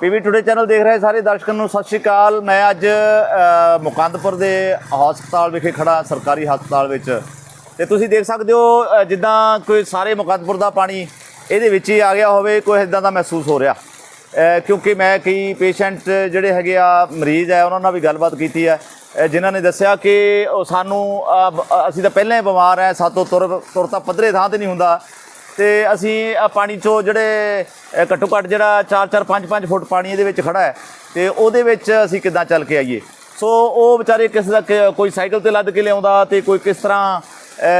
PV today channel ਦੇਖ ਰਹੇ ਸਾਰੇ ਦਰਸ਼ਕਾਂ ਨੂੰ, ਸਤਿ ਸ਼੍ਰੀ ਅਕਾਲ। ਮੈਂ ਅੱਜ ਮੁਕੰਦਪੁਰ ਦੇ ਹਸਪਤਾਲ ਵਿਖੇ ਖੜਾ, ਸਰਕਾਰੀ ਹਸਪਤਾਲ ਵਿੱਚ। ਤੇ ਤੁਸੀਂ ਦੇਖ ਸਕਦੇ ਹੋ ਜਿੱਦਾਂ ਕੋਈ ਸਾਰੇ ਮੁਕੰਦਪੁਰ ਦਾ ਪਾਣੀ ਇਹਦੇ ਵਿੱਚ ਹੀ ਆ ਗਿਆ ਹੋਵੇ, ਕੋਈ ਇਦਾਂ ਦਾ ਮਹਿਸੂਸ ਹੋ ਰਿਹਾ। ਕਿਉਂਕਿ ਮੈਂ ਕਈ ਪੇਸ਼ੈਂਟ ਜਿਹੜੇ ਹੈਗੇ ਆ, ਮਰੀਜ਼ ਹੈ, ਉਹਨਾਂ ਨਾਲ ਵੀ ਗੱਲਬਾਤ ਕੀਤੀ ਹੈ। ਜਿਨ੍ਹਾਂ ਨੇ ਦੱਸਿਆ ਕਿ ਉਹ ਸਾਨੂੰ ਅਸੀਂ ਤਾਂ ਪਹਿਲਾਂ ਹੀ ਬਿਮਾਰ ਹੈ, ਸਾਤੋਂ ਤੁਰ ਤੁਰ ਤਾਂ ਪੱਧਰੇ ਥਾਂ ਤੇ ਨਹੀਂ ਹੁੰਦਾ। ਤੇ ਅਸੀਂ ਆ ਪਾਣੀ ਚੋਂ ਜਿਹੜੇ ਘੱਟੋ ਘੱਟ ਜਿਹੜਾ 4-4 5-5 ਫੁੱਟ ਪਾਣੀ ਇਹਦੇ ਵਿੱਚ ਖੜਾ ਹੈ। ਤੇ ਉਹਦੇ ਵਿੱਚ ਅਸੀਂ ਕਿੱਦਾਂ ਚੱਲ ਕੇ ਆਈਏ? ਸੋ ਉਹ ਵਿਚਾਰੇ ਕਿਸ ਦਾ ਕੋਈ ਸਾਈਕਲ ਤੇ ਲੱਦ ਕੇ ਲਿਆਉਂਦਾ ਤੇ ਕੋਈ ਕਿਸ ਤਰ੍ਹਾਂ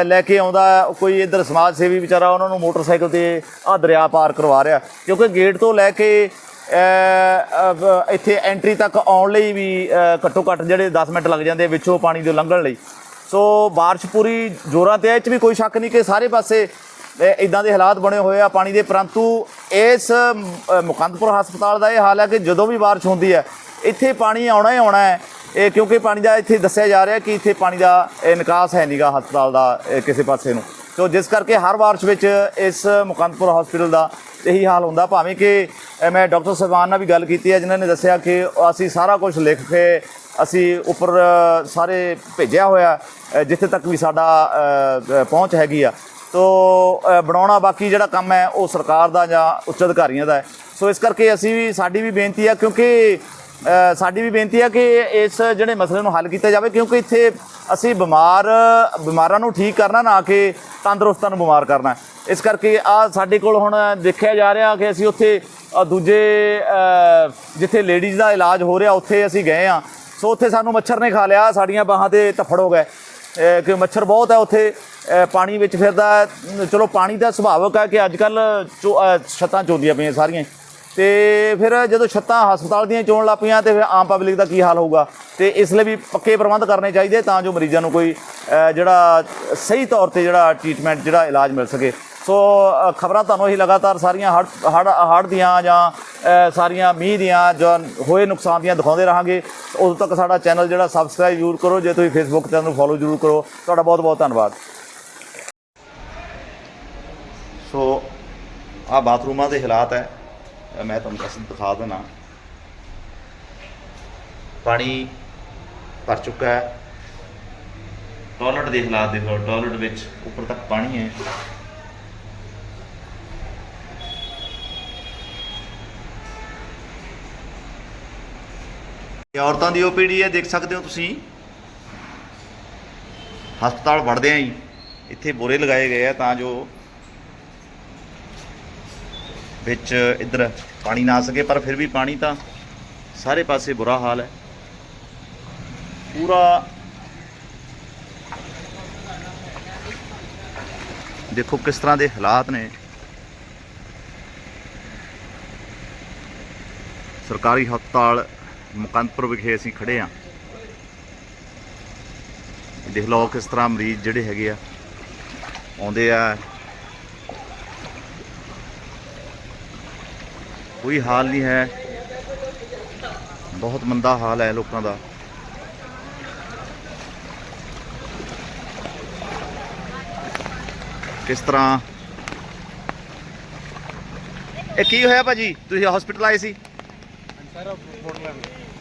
ਲੈ ਕੇ ਆਉਂਦਾ, ਕੋਈ ਇੱਧਰ ਸਮਾਜ ਸੇਵੀ ਵਿਚਾਰਾ ਉਹਨਾਂ ਨੂੰ ਮੋਟਰਸਾਈਕਲ ਤੇ ਆ ਦਰਿਆ ਪਾਰ ਕਰਵਾ ਰਿਹਾ। ਕਿਉਂਕਿ ਗੇਟ ਤੋਂ ਲੈ ਕੇ ਇੱਥੇ ਐਂਟਰੀ ਤੱਕ ਆਉਣ ਲਈ ਵੀ ਘੱਟੋ ਘੱਟ ਜਿਹੜੇ 10 ਮਿੰਟ ਲੱਗ ਜਾਂਦੇ ਵਿੱਚੋਂ ਪਾਣੀ ਦੇ ਲੰਘਣ ਲਈ। ਸੋ ਬਾਰਿਸ਼ ਪੂਰੀ ਜ਼ੋਰਾਂ ਤੇ ਹੈ ਇਹ 'ਚ ਵੀ ਕੋਈ ਸ਼ੱਕ ਨਹੀਂ ਕਿ ਸਾਰੇ ਪਾਸੇ ਇਦਾਂ ਦੇ ਹਾਲਾਤ ਬਣੇ ਹੋਏ ਆ ਪਾਣੀ ਦੇ, ਪਰੰਤੂ ਇਸ ਮੁਕੰਦਪੁਰ ਹਸਪਤਾਲ ਦਾ ਇਹ ਹਾਲ ਹੈ ਕਿ ਜਦੋਂ ਵੀ ਬਾਰਿਸ਼ ਹੁੰਦੀ ਹੈ, ਇੱਥੇ ਪਾਣੀ ਆਉਣਾ ਹੀ ਆਉਣਾ ਹੈ। ਇਹ ਕਿਉਂਕਿ ਪਾਣੀ ਦਾ ਇੱਥੇ ਦੱਸਿਆ ਜਾ ਰਿਹਾ ਕਿ ਇੱਥੇ ਪਾਣੀ ਦਾ ਨਿਕਾਸ ਹੈ ਨੀਗਾ ਹਸਪਤਾਲ ਦਾ ਕਿਸੇ ਪਾਸੇ ਨੂੰ। ਸੋ ਜਿਸ ਕਰਕੇ ਹਰ ਬਾਰਿਸ਼ ਵਿੱਚ ਇਸ ਮੁਕੰਦਪੁਰ ਹਸਪੀਟਲ ਦਾ ਇਹੀ ਹਾਲ ਹੁੰਦਾ। ਭਾਵੇਂ ਕਿ ਮੈਂ ਡਾਕਟਰ ਸਾਹਿਬਾਨ ਨਾਲ ਵੀ ਗੱਲ ਕੀਤੀ ਹੈ, ਜਿਨ੍ਹਾਂ ਨੇ ਦੱਸਿਆ ਕਿ ਅਸੀਂ ਸਾਰਾ ਕੁਝ ਲਿਖ ਕੇ ਅਸੀਂ ਉੱਪਰ ਸਾਰੇ ਭੇਜਿਆ ਹੋਇਆ ਜਿੱਥੇ ਤੱਕ ਵੀ ਸਾਡਾ ਪਹੁੰਚ ਹੈਗੀ ਆ। ਤੋਂ ਬਣਾਉਣਾ ਬਾਕੀ ਜਿਹੜਾ ਕੰਮ ਹੈ, ਉਹ ਸਰਕਾਰ ਦਾ ਜਾਂ ਉੱਚ ਅਧਿਕਾਰੀਆਂ ਦਾ ਹੈ। ਸੋ ਇਸ ਕਰਕੇ ਅਸੀਂ ਵੀ, ਸਾਡੀ ਵੀ ਬੇਨਤੀ ਆ ਕਿਉਂਕਿ ਸਾਡੀ ਵੀ ਬੇਨਤੀ ਆ ਕਿ ਇਸ ਜਿਹੜੇ ਮਸਲੇ ਨੂੰ ਹੱਲ ਕੀਤਾ ਜਾਵੇ, ਕਿਉਂਕਿ ਇੱਥੇ ਅਸੀਂ ਬਿਮਾਰ, ਬਿਮਾਰਾਂ ਨੂੰ ਠੀਕ ਕਰਨਾ, ਨਾ ਕਿ ਤੰਦਰੁਸਤਾਂ ਨੂੰ ਬਿਮਾਰ ਕਰਨਾ ਇਸ ਕਰਕੇ ਆ ਸਾਡੇ ਕੋਲ ਹੁਣ ਦੇਖਿਆ ਜਾ ਰਿਹਾ ਕਿ ਅਸੀਂ ਉੱਥੇ ਦੂਜੇ ਜਿੱਥੇ ਲੇਡੀਜ਼ ਦਾ ਇਲਾਜ ਹੋ ਰਿਹਾ, ਉੱਥੇ ਅਸੀਂ ਗਏ ਆ ਸੋ ਉੱਥੇ ਸਾਨੂੰ ਮੱਛਰ ਨੇ ਖਾ ਲਿਆ, ਸਾਡੀਆਂ ਬਾਹਾਂ ਤੇ ਧੱਫੜ ਹੋ ਗਏ। ਕਿ ਮੱਛਰ ਬਹੁਤ ਹੈ, ਉੱਥੇ ਪਾਣੀ ਵਿੱਚ ਫਿਰਦਾ ਚਲੋ, ਪਾਣੀ ਦਾ ਸੁਭਾਵਕ ਹੈ ਕਿ ਅੱਜ ਕੱਲ ਛੱਤਾਂ ਚੋਂਦੀਆਂ ਪਈਆਂ ਸਾਰੀਆਂ। ਹੀ। ਤੇ ਫਿਰ ਜਦੋਂ ਛੱਤਾਂ ਹਸਪਤਾਲ ਦੀਆਂ ਚੋਣ ਲੱਗ ਪਈਆਂ, ਤੇ ਫਿਰ ਆਮ ਪਬਲਿਕ ਦਾ ਕੀ ਹਾਲ ਹੋਊਗਾ? ਤੇ ਇਸ ਲਈ ਵੀ ਪੱਕੇ ਪ੍ਰਬੰਧ ਕਰਨੇ ਚਾਹੀਦੇ ਤਾਂ ਜੋ ਮਰੀਜ਼ਾਂ ਨੂੰ ਕੋਈ ਜਿਹੜਾ ਸਹੀ ਤੌਰ ਤੇ ਜਿਹੜਾ ਟ੍ਰੀਟਮੈਂਟ, ਜਿਹੜਾ ਇਲਾਜ ਮਿਲ ਸਕੇ। ਸੋ ਖਬਰਾਂ ਤੁਹਾਨੂੰ ਅਸੀਂ ਲਗਾਤਾਰ ਸਾਰੀਆਂ ਹੜ ਹੜ ਹੜ ਦੀਆਂ ਜਾਂ ਸਾਰੀਆਂ ਮੀਂਹ ਦੀਆਂ ਜਾਂ ਹੋਏ ਨੁਕਸਾਨ ਦੀਆਂ ਦਿਖਾਉਂਦੇ ਰਹਾਂਗੇ। ਉਦੋਂ ਤੱਕ ਸਾਡਾ ਚੈਨਲ ਜਿਹੜਾ ਸਬਸਕ੍ਰਾਈਬ ਜ਼ਰੂਰ ਕਰੋ, ਜੇ ਤੁਸੀਂ ਫੇਸਬੁੱਕ ਚੈਨਲ ਨੂੰ ਫੋਲੋ ਜ਼ਰੂਰ ਕਰੋ। ਤੁਹਾਡਾ ਬਹੁਤ ਬਹੁਤ ਧੰਨਵਾਦ। ਸੋ ਆ ਬਾਥਰੂਮਾਂ ਦੇ ਹਾਲਾਤ ਹੈ। ਮੈਂ ਤੁਹਾਨੂੰ ਅਸਲ ਦਿਖਾ ਦੇਣਾ ਪਾਣੀ ਭਰ ਚੁੱਕਾ ਹੈ। ਟਾਇਲਟ ਦੇ ਹਾਲਾਤ ਦੇਖੋ। ਟਾਇਲਟ ਵਿੱਚ ਉੱਪਰ ਤੱਕ ਪਾਣੀ ਹੈ। ਇਹ ਔਰਤਾਂ ਦੀ ਓਪੀਡੀ ਹੈ, ਦੇਖ ਸਕਦੇ ਹੋ ਤੁਸੀਂ। ਹਸਪਤਾਲ ਵੜਦੇ ਆਂ ਹੀ ਇੱਥੇ ਬੋਰੇ ਲਗਾਏ ਗਏ ਆ ਤਾਂ ਜੋ ਵਿੱਚ ਇੱਧਰ ਪਾਣੀ ਨਾ ਆ ਸਕੇ, ਪਰ ਫਿਰ ਵੀ ਪਾਣੀ ਤਾਂ ਸਾਰੇ ਪਾਸੇ ਬੁਰਾ ਹਾਲ ਹੈ। ਪੂਰਾ ਦੇਖੋ ਕਿਸ ਤਰ੍ਹਾਂ ਦੇ ਹਾਲਾਤ ਨੇ। ਸਰਕਾਰੀ ਹਸਪਤਾਲ ਮੁਕੰਦਪੁਰ ਵਿਖੇ ਅਸੀਂ ਖੜੇ ਆ ਦੇਖ ਲਓ ਕਿਸ ਤਰ੍ਹਾਂ ਮਰੀਜ਼ ਜਿਹੜੇ ਹੈਗੇ ਆ, ਆਉਂਦੇ ਆ। ਕੋਈ ਹਾਲ ਨਹੀਂ ਹੈ। ਬਹੁਤ ਮੰਦਾ ਹਾਲ ਹੈ ਲੋਕਾਂ ਦਾ। ਕਿਸ ਤਰ੍ਹਾਂ? ਇਹ ਕੀ ਹੋਇਆ ਭਾਜੀ? ਤੁਸੀਂ ਹਸਪੀਟਲ ਆਏ ਸੀ? ਸਰ ਰਿਪੋਰਟ ਲੈਣ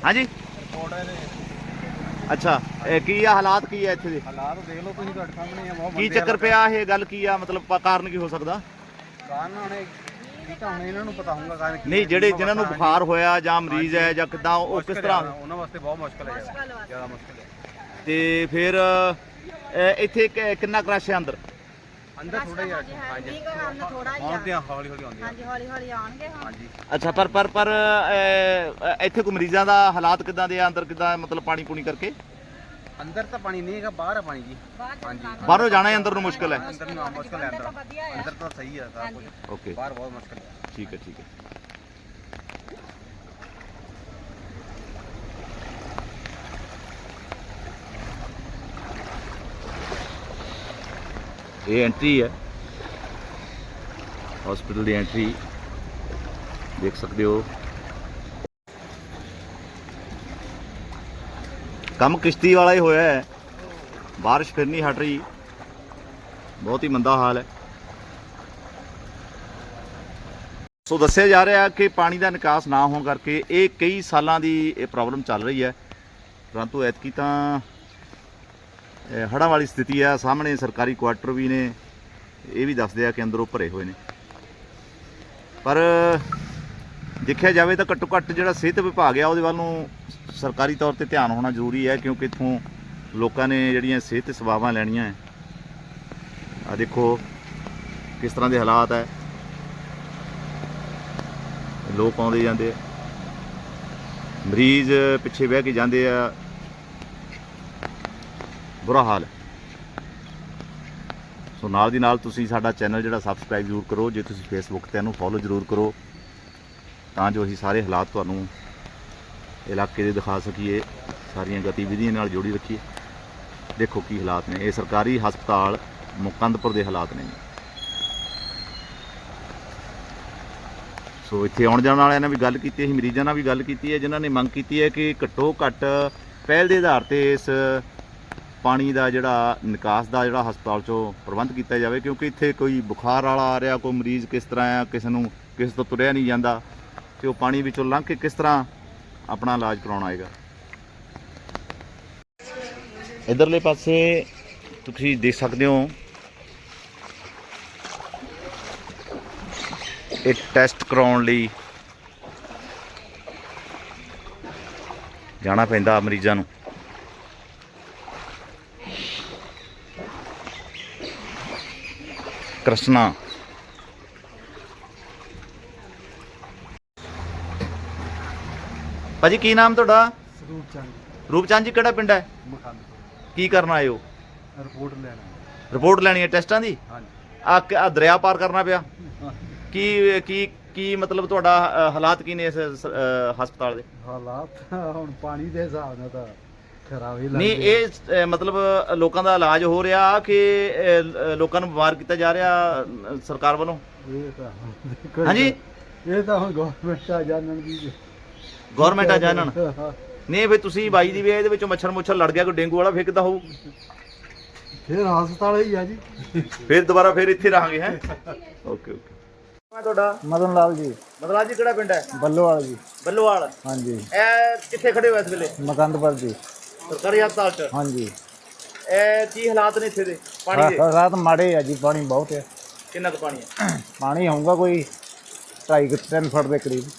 ਹਾਂਜੀ? ਰਿਪੋਰਟ ਹੈ ਇਹਦੇ। ਅੱਛਾ ਇਹ ਕੀ ਆ ਹਾਲਾਤ ਕੀ ਆ ਇੱਥੇ ਦੇ? ਹਾਲਾਤ ਦੇਖ ਲਓ ਤੁਸੀਂ ਤੁਹਾਡੇ ਸਾਹਮਣੇ ਆ ਬਹੁਤ ਕੀ ਚੱਕਰ ਪਿਆ ਇਹ ਗੱਲ ਕੀ ਆ ਮਤਲਬ ਪ- ਕਾਰਨ ਕੀ ਹੋ ਸਕਦਾ। ਕਾਰਨ ਹੁਣ ਇਹ ਤਾਂ ਹੁਣ ਇਹਨਾਂ ਨੂੰ ਪਤਾ ਹੋਊਗਾ ਕਾਰਨ ਕੀ ਨਹੀਂ ਹੈ। ਜਿਹੜੇ ਜਿਨ੍ਹਾਂ ਨੂੰ ਬੁਖਾਰ ਹੋਇਆ ਜਾਂ ਮਰੀਜ਼ ਹੈ ਜਾਂ ਕਿਦਾਂ ਉਹ ਮੁਸ਼ਕਿਲ ਕਿਸ ਹੈ, ਤਰ੍ਹਾਂ? ਉਹਨਾਂ ਵਾਸਤੇ ਬਹੁਤ ਮੁਸ਼ਕਲ ਹੈ ਜ਼ਿਆਦਾ ਜ਼ਿਆਦਾ ਮੁਸ਼ਕਲ ਹੈ ਤੇ ਫਿਰ ਅ, ਇੱਥੇ ਕਿ- ਕਿੰਨਾ ਕ੍ਰਸ਼ ਹੈ ਅੰਦਰ? ਅੰਦਰ ਥੋੜਾ ਹੀ ਆ ਹਾਂਜੀ ਥੋੜਾ ਹੀ ਹੁਣ ਤੇ ਆ ਹੌਲੀ ਹੌਲੀ ਆਉਂਦੀ ਆ। ਹਾਂਜੀ ਹੌਲੀ ਹੌਲੀ ਆਉਣਗੇ ਹੁਣ। ਹਾਂਜੀ। ਅੱਛਾ ਪਰ ਪਰ ਪਰ ਅ, ਅ, ਇੱਥੇ ਕੋਈ ਮਰੀਜ਼ਾਂ ਦਾ ਹਾਲਾਤ ਕਿਦਾਂ ਦੇ ਆ? ਅੰਦਰ ਕਿਦਾਂ ਮਤਲਬ ਪਾਣੀ ਪੂਣੀ ਕਰਕੇ? ਅੰਦਰ ਤਾਂ ਪਾਣੀ ਨਹੀਂ ਹੈਗਾ ਬਾਹਰ ਆ ਪਾਣੀ ਜੀ। ਬਾਹਰ ਹਾਂਜੀ। ਬਾਹਰੋਂ ਜਾਣਾ ਹੀ ਅੰਦਰ ਨੂੰ ਮੁਸ਼ਕਲ ਹੈ? ਅੰਦਰ ਨੂੰ ਆ ਮੁਸ਼ਕਲ ਹੈ ਅੰਦਰ। ਆ। ਅੰਦਰ ਤਾਂ ਸਹੀ ਹੈ ਸਾਰਾ ਕੁਝ ਓਕੇ। ਬਾਹਰ ਬਹੁਤ ਮੁਸ਼ਕਲ ਹੈ। ਠੀਕ ਹੈ ਠੀਕ ਹੈ। ਇਹ ਐਂਟਰੀ ਹੈ। ਹਸਪੀਟਲ ਦੀ ਐਂਟਰੀ ਦੇਖ ਸਕਦੇ ਹੋ। ਕੰਮ ਕਿਸ਼ਤੀ ਵਾਲਾ ਹੀ ਹੋਇਆ ਹੈ। ਬਾਰਿਸ਼ ਫਿਰ ਨਹੀਂ ਹਟ ਰਹੀ। ਬਹੁਤ ਹੀ ਮੰਦਾ ਹਾਲ ਹੈ। ਸੋ ਦੱਸਿਆ ਜਾ ਰਿਹਾ ਕਿ ਪਾਣੀ ਦਾ ਨਿਕਾਸ ਨਾ ਹੋਣ ਕਰਕੇ ਇਹ ਕਈ ਸਾਲਾਂ ਦੀ ਇਹ ਪ੍ਰੋਬਲਮ ਚੱਲ ਰਹੀ ਹੈ। ਪਰੰਤੂ ਐਤਕੀ ਤਾਂ ਹੜਾਂ ਵਾਲੀ ਸਥਿਤੀ ਆ, ਸਾਹਮਣੇ ਸਰਕਾਰੀ ਕੁਆਟਰ ਵੀ ਨੇ। ਇਹ ਵੀ ਦੱਸਦੇ ਆ ਕਿ ਅੰਦਰੋਂ ਭਰੇ ਹੋਏ ਨੇ। ਪਰ ਦੇਖਿਆ ਜਾਵੇ ਤਾਂ ਘੱਟੋ ਘੱਟ ਜਿਹੜਾ ਸਿਹਤ ਵਿਭਾਗ ਆ, ਉਹਦੇ ਵੱਲ ਨੂੰ ਸਰਕਾਰੀ ਤੌਰ ਤੇ ਧਿਆਨ ਹੋਣਾ ਜ਼ਰੂਰੀ ਹੈ, ਕਿਉਂਕਿ ਇਥੋਂ ਲੋਕਾਂ ਨੇ ਜਿਹੜੀਆਂ ਸਿਹਤ ਸੇਵਾਵਾਂ ਲੈਣੀਆਂ ਹੈ। ਆ ਦੇਖੋ ਕਿਸ ਤਰ੍ਹਾਂ ਦੇ ਹਾਲਾਤ ਹੈ। ਲੋਕ ਆਉਂਦੇ ਜਾਂਦੇ ਆ। ਮਰੀਜ਼ ਪਿੱਛੇ ਬਹਿ ਕੇ ਜਾਂਦੇ ਆ। ਬੁਰਾ ਹਾਲ ਹੈ। ਸੋ ਨਾਲ ਦੀ ਨਾਲ ਤੁਸੀਂ ਸਾਡਾ ਚੈਨਲ ਜਿਹੜਾ ਸਬਸਕ੍ਰਾਈਬ ਜ਼ਰੂਰ ਕਰੋ, ਜੇ ਤੁਸੀਂ ਫੇਸਬੁੱਕ ਤੇ ਇਹਨੂੰ ਫੋਲੋ ਜ਼ਰੂਰ ਕਰੋ, ਤਾਂ ਜੋ ਅਸੀਂ ਸਾਰੇ ਹਾਲਾਤ ਤੁਹਾਨੂੰ ਇਲਾਕੇ ਦੇ ਦਿਖਾ ਸਕੀਏ, ਸਾਰੀਆਂ ਗਤੀਵਿਧੀਆਂ ਨਾਲ ਜੋੜੀ ਰੱਖੀਏ। ਦੇਖੋ ਕੀ ਹਾਲਾਤ ਨੇ, ਇਹ ਸਰਕਾਰੀ ਹਸਪਤਾਲ ਮੁਕੰਦਪੁਰ ਦੇ ਹਾਲਾਤ ਨੇ ਸੋ ਇੱਥੇ ਆਉਣ ਜਾਣ ਵਾਲਿਆਂ ਨਾਲ ਵੀ ਗੱਲ ਕੀਤੀ ਹੈ, ਮਰੀਜ਼ਾਂ ਨਾਲ ਵੀ ਗੱਲ ਕੀਤੀ ਹੈ, ਜਿਨ੍ਹਾਂ ਨੇ ਮੰਗ ਕੀਤੀ ਹੈ ਕਿ ਘੱਟੋ ਘੱਟ ਪਹਿਲ ਦੇ ਆਧਾਰ ਤੇ ਇਸ ਪਾਣੀ ਦਾ ਜਿਹੜਾ ਨਿਕਾਸ ਦਾ ਜਿਹੜਾ ਹਸਪਤਾਲ ਚੋਂ ਪ੍ਰਬੰਧ ਕੀਤਾ ਜਾਵੇ, ਕਿਉਂਕਿ ਇੱਥੇ ਕੋਈ ਬੁਖਾਰ ਵਾਲਾ ਆ ਰਿਹਾ, ਕੋਈ ਮਰੀਜ਼ ਕਿਸ ਤਰ੍ਹਾਂ ਆ, ਕਿਸੇ ਨੂੰ, ਕਿਸੇ ਤੋਂ ਤੁਰਿਆ ਨਹੀਂ ਜਾਂਦਾ, ਤੇ ਉਹ ਪਾਣੀ ਵਿੱਚੋਂ ਲੰਘ ਕੇ ਕਿਸ ਤਰ੍ਹਾਂ ਆਪਣਾ ਇਲਾਜ ਕਰਾਉਣ ਆਏਗਾ। ਇਧਰਲੇ ਪਾਸੇ ਤੁਸੀਂ ਦੇਖ ਸਕਦੇ ਹੋ, ਇਹ ਟੈਸਟ ਕਰਾਉਣ ਲਈ ਜਾਣਾ ਪੈਂਦਾ ਮਰੀਜ਼ਾਂ ਨੂੰ। ਕ੍ਰਿਸ਼ਨਾ। ਭਾਜੀ ਕੀ ਨਾਮ ਤੁਹਾਡਾ? ਸਰੂਪ ਚੰਦ ਰੂਪਚੰਦ ਜੀ ਕਿਹੜਾ ਪਿੰਡ ਹੈ? ਮਖੰਡ ਕੀ ਕਰਨ ਆਏ ਹੋ? ਰਿਪੋਰਟ ਲੈਣਾ ਰਿਪੋਰਟ ਲੈਣੀ ਹੈ ਟੈਸਟਾਂ ਦੀ? ਹਾਂਜੀ। ਆ ਆ ਦਰਿਆ ਪਾਰ ਕਰਨਾ ਪਿਆ। ਕੀ ਕੀ ਕੀ ਮਤਲਬ ਤੁਹਾਡਾ ਅ, ਹਾਲਾਤ ਕੀ ਨੇ ਇਸ ਸ- ਅ, ਹਸਪਤਾਲ ਦੇ? ਹਾਲਾਤ ਹੁਣ ਪਾਣੀ ਦੇ ਹਿਸਾਬ ਨਾਲ ਤਾਂ ਨਹੀਂ ਇਹ ਅ, ਮਤਲਬ ਲੋਕਾਂ ਦਾ ਇਲਾਜ ਹੋ ਰਿਹਾ ਕਿ ਅ, ਲ- ਲੋਕਾਂ ਨੂੰ ਬਿਮਾਰ ਕੀਤਾ ਜਾ ਰਿਹਾ ਅ, ਸਰਕਾਰ ਵੱਲੋਂ? ਇਹ ਤਾਂ ਦੇਖੋ ਹਾਂਜੀ? ਇਹ ਤਾਂ ਹੁਣ ਗਵਰਨਮੈਂਟ ਆ ਜਾਣਨ ਦੀ ਗਵਰਨਮੈਂਟ ਆ ਜਾਣਨ? ਨਹੀਂ ਫੇ ਤੁਸੀਂ ਬਾਈ ਦੀ ਵੀ ਇਹਦੇ ਵਿੱਚੋਂ ਮੱਛਰ ਮੁੱਛਰ ਲੜ ਗਿਆ ਕੋਈ ਡੇਂਗੂ ਵਾਲਾ ਫੇਕਦਾ ਹੋਊ? ਫਿਰ ਹਸਪਤਾਲ ਹੀ ਆ ਜੀ। ਫਿਰ ਦੁਬਾਰਾ ਫਿਰ ਇੱਥੇ ਰਹਾਂਗੇ ਹੈ? Okay okay. ਮੈਂ ਤੁਹਾਡਾ? ਮਦਨ ਲਾਲ ਜੀ। ਮਤਲਬ ਜੀ ਕਿਹੜਾ ਪਿੰਡ ਹੈ? ਬੱਲੋਵਾਲ ਜੀ। ਬੱਲੋਵਾਲ। ਹਾਂਜੀ। ਇਹ ਕਿੱਥੇ ਖੜੇ ਹੋ ਇਸ ਵੇਲੇ? ਮਕੰਦਪੁਰ ਜੀ। ਸਰਕਾਰੀ ਹਸਪਤਾਲ 'ਚ? ਹਾਂਜੀ। ਇਹ ਕੀ ਹਾਲਾਤ ਨੇ ਇੱਥੇ ਦੇ? ਪਾਣੀ ਦੇ? ਰਾਤ ਮਾੜੇ ਆ ਜੀ ਪਾਣੀ ਬਹੁਤ ਹੈ ਕਿੰਨਾ ਕੁ ਪਾਣੀ ਹੈ ਪਾਣੀ ਹੋਊਗਾ ਕੋਈ 2.5 3 ਫੁੱਟ ਦੇ ਕਰੀਬ।